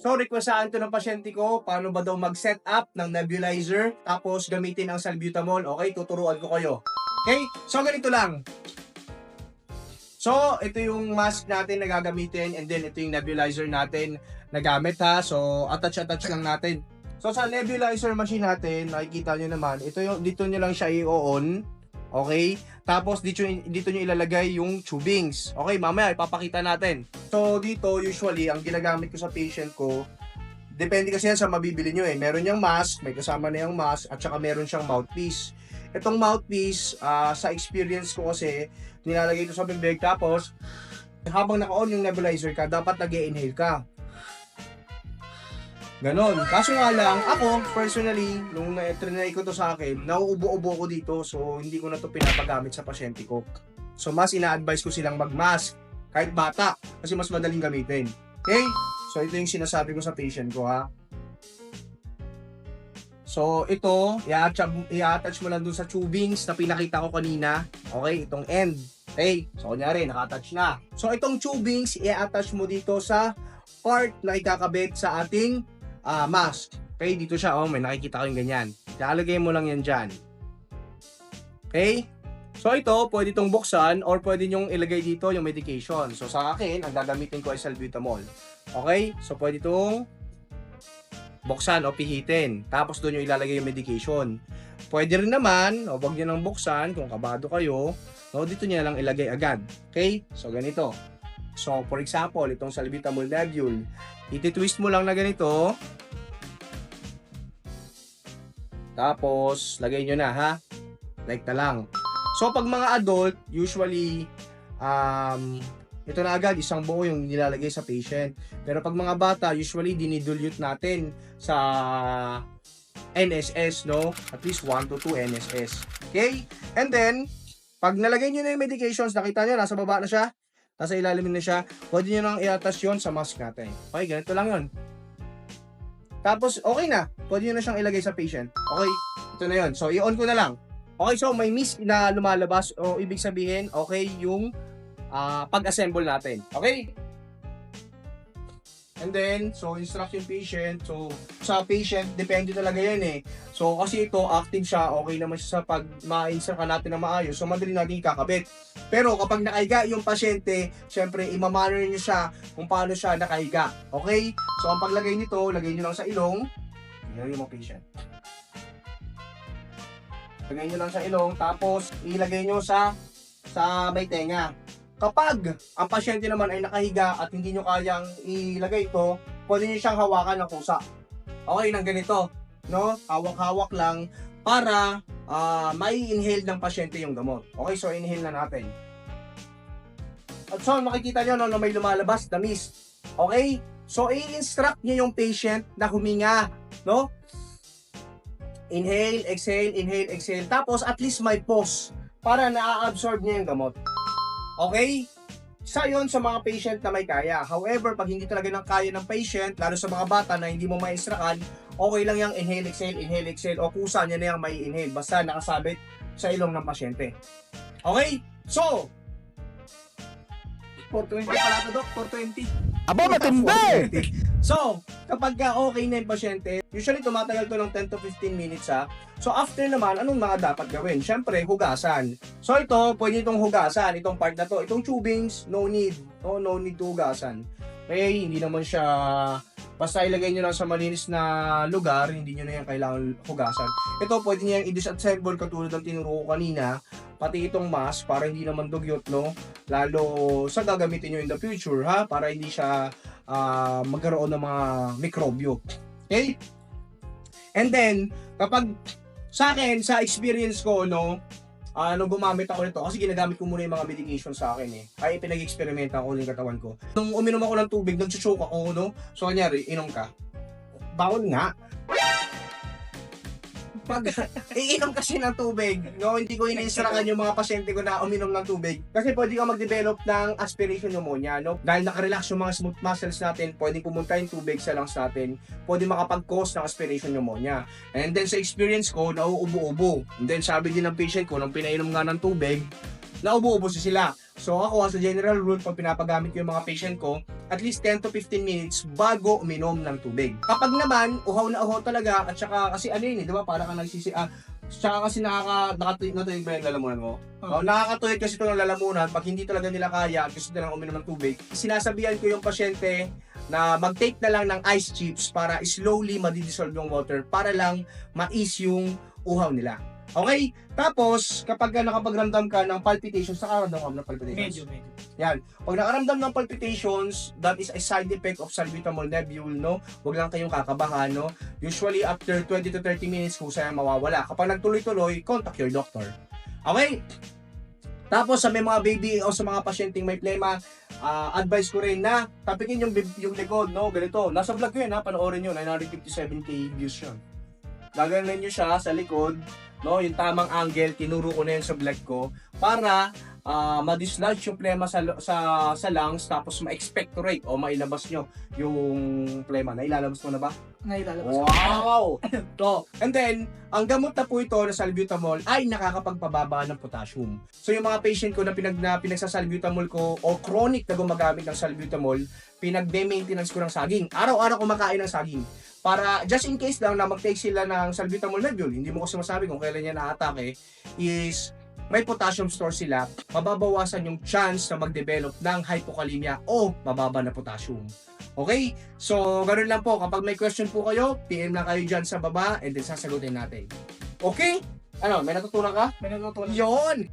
So, requestaan to ng pasyente ko, paano ba daw mag-set up ng nebulizer, tapos gamitin ang salbutamol. Okay, tuturuan ko kayo. Okay, so ganito lang. So, ito yung mask natin na gagamitin and then ito yung nebulizer natin na gamit ha. So, attach-attach lang natin. So, sa nebulizer machine natin, nakikita nyo naman, ito yung, dito nyo lang siya i-on. Okay? Tapos, dito, dito nyo ilalagay yung tubings. Okay, mamaya ipapakita natin. So, dito, usually, ang ginagamit ko sa patient ko, depende kasi yan sa mabibili nyo eh. Meron yung mask, may kasama na yung mask, at saka meron siyang mouthpiece. Itong mouthpiece, ah, sa experience ko kasi, nilalagay ito sa bibig, tapos, habang naka-on yung nebulizer ka, dapat nag inhale ka. Ganon. Kaso nga lang, ako, personally, nung na-trinay ko to sa akin, nauubo-ubo ko dito, so hindi ko na to pinapagamit sa pasyente ko. So, mas ina-advise ko silang mag-mask, kahit bata, kasi mas madaling gamitin. Okay? So, ito yung sinasabi ko sa patient ko, ha? So, ito, i-attach, mo lang dun sa tubings na pinakita ko kanina. Okay, itong end. Okay, so kunyari, naka-attach na. So, itong tubings, i-attach mo dito sa part na ikakabit sa ating ah, mask. Okay, dito siya. Oh, may nakikita ko yung ganyan. Lalagay mo lang yan dyan. Okay? So, ito, pwede itong buksan or pwede nyong ilagay dito yung medication. So, sa akin, ang gagamitin ko ay salbutamol. Okay? So, pwede itong buksan o pihitin. Tapos doon yung ilalagay yung medication. Pwede rin naman, o wag nyo nang buksan kung kabado kayo, no, dito nyo lang ilagay agad. Okay? So, ganito. So, for example, itong salbutamol nebule, ititwist mo lang na ganito. Tapos, lagay nyo na, ha? Like na lang. So, pag mga adult, usually, um, ito na agad, isang buo yung nilalagay sa patient. Pero pag mga bata, usually dinidilute natin sa NSS, no? At least 1 to 2 NSS. Okay? And then, pag nalagay nyo na yung medications, nakita nyo, nasa baba na siya, nasa ilalim na siya, pwede nyo nang i-attach yun sa mask natin. Okay, ganito lang yun. Tapos, okay na. Pwede nyo na siyang ilagay sa patient. Okay, ito na yun. So, i-on ko na lang. Okay, so may mist na lumalabas o ibig sabihin, okay yung ah, pag-assemble natin. Okay? And then, so instruct yung patient. So, sa patient, depende talaga yan eh. So, kasi ito, active siya, okay naman siya sa pag ma-insert ka natin na maayos. So, madali natin ikakabit. Pero kapag nakahiga yung pasyente, syempre, imamanner nyo siya kung paano siya nakahiga. Okay? So, ang paglagay nito, lagay nyo lang sa ilong. Ilagay mo patient. Lagay nyo lang sa ilong, tapos ilagay nyo sa sa may tenga. Kapag ang pasyente naman ay nakahiga at hindi nyo kayang ilagay ito, pwede nyo siyang hawakan ng kusa. Okay, nang ganito. No? Hawak-hawak lang para ah, mai-inhale ng pasyente yung gamot. Okay, so inhale na natin. At so, makikita nyo no, na may lumalabas na mist. Okay? So, i-instruct nyo yung patient na huminga. No? Inhale, exhale, inhale, exhale. Tapos, at least may pause para na-absorb niya yung gamot. Okay? Sa yon sa mga patient na may kaya. However, pag hindi talaga ng kaya ng patient, lalo sa mga bata na hindi mo ma-instructan, okay lang yung inhale, exhale, inhale, exhale, o kusa niya na yung may inhale. Basta nakasabit sa ilong ng pasyente. Okay? So, 420 pala ito, Doc. 420. Aba, matindi! So, kapag ka okay na yung pasyente, usually tumatagal to ng 10 to 15 minutes ha. So, after naman, anong mga dapat gawin? Siyempre, hugasan. So, ito, pwede itong hugasan. Itong part na to. Itong tubings, no need. No, no need to hugasan. Okay, hindi naman siya... Basta ilagay nyo lang sa malinis na lugar, hindi nyo na yan kailangan hugasan. Ito, pwede nyo yung i-disassemble katulad ng tinuro ko kanina. Pati itong mask, para hindi naman dugyot, no? Lalo sa gagamitin nyo in the future, ha? Para hindi siya ah, magkaroon ng mga mikrobyo. Okay? And then, kapag sa akin, sa experience ko, no, ah, nung gumamit ako nito, kasi ginagamit ko muna yung mga medication sa akin eh. Ay, pinag-experimenta ko yung katawan ko. Nung uminom ako ng tubig, nagsuchoke ako, no? So, kanyari, inom ka. Bawal nga. Pag iinom kasi ng tubig, no, hindi ko iniinstrakan yung mga pasyente ko na uminom ng tubig. Kasi pwede ka mag-develop ng aspiration pneumonia, no? Dahil nakarelax yung mga smooth muscles natin, pwede pumunta yung tubig sa lungs natin, pwede makapag-cause ng aspiration pneumonia. And then sa experience ko, nauubo-ubo. And then sabi din ng patient ko, nung pinainom nga ng tubig, naubo-ubo si sila. So ako as a general rule, pag pinapagamit ko yung mga patient ko, at least 10 to 15 minutes bago uminom ng tubig. Kapag naman, uhaw na uhaw talaga, at saka kasi ano yun eh, di ba? Para ka nagsisi, ah, Tsaka kasi nakaka, nakatuyog na tuyog ba yung lalamunan mo? Oh, nakakatuyog kasi ito ng lalamunan pag hindi talaga nila kaya at gusto nilang uminom ng tubig. Sinasabihan ko yung pasyente na mag-take na lang ng ice chips para slowly madidissolve yung water para lang mais yung uhaw nila. Okay? Tapos, kapag ka nakapagramdam ka ng palpitations, nakaramdam ka ng palpitations? Medyo, medyo. Pag nakaramdam ng palpitations, that is a side effect of salbutamol nebule, no? Huwag lang kayong kakabahan, no? Usually, after 20 to 30 minutes, kusaya mawawala. Kapag nagtuloy-tuloy, contact your doctor. Okay? Tapos, sa may mga baby o sa mga pasyenteng may plema, ah, advice ko rin na tapikin yung, yung likod, no? Ganito. Nasa vlog ko yun, ha? Panoorin nyo. 957k views yun. Gaganan nyo siya sa likod, no? Yung tamang angle, tinuro ko na yun sa vlog ko para ah ma-dislodge yung plema sa sa sa lungs tapos ma-expectorate o mailabas nyo yung plema. Nailalabas mo na ba? Nailalabas. Wow! to. And then, ang gamot na po ito na salbutamol ay nakakapagpababa ng potassium. So yung mga patient ko na pinag na pinagsasalbutamol ko o chronic na gumagamit ng salbutamol, pinag-maintenance ko ng saging. Araw-araw kumakain ng saging. Para just in case lang na mag-take sila ng salbutamol nebule, hindi mo kasi masabi kung kailan niya na-atake, is may potassium store sila, mababawasan yung chance na mag-develop ng hypokalemia o mababa na potassium. Okay? So, ganun lang po. Kapag may question po kayo, PM lang kayo dyan sa baba and then sasagutin natin. Okay? Ano, may natutunan ka? May natutunan. Yon!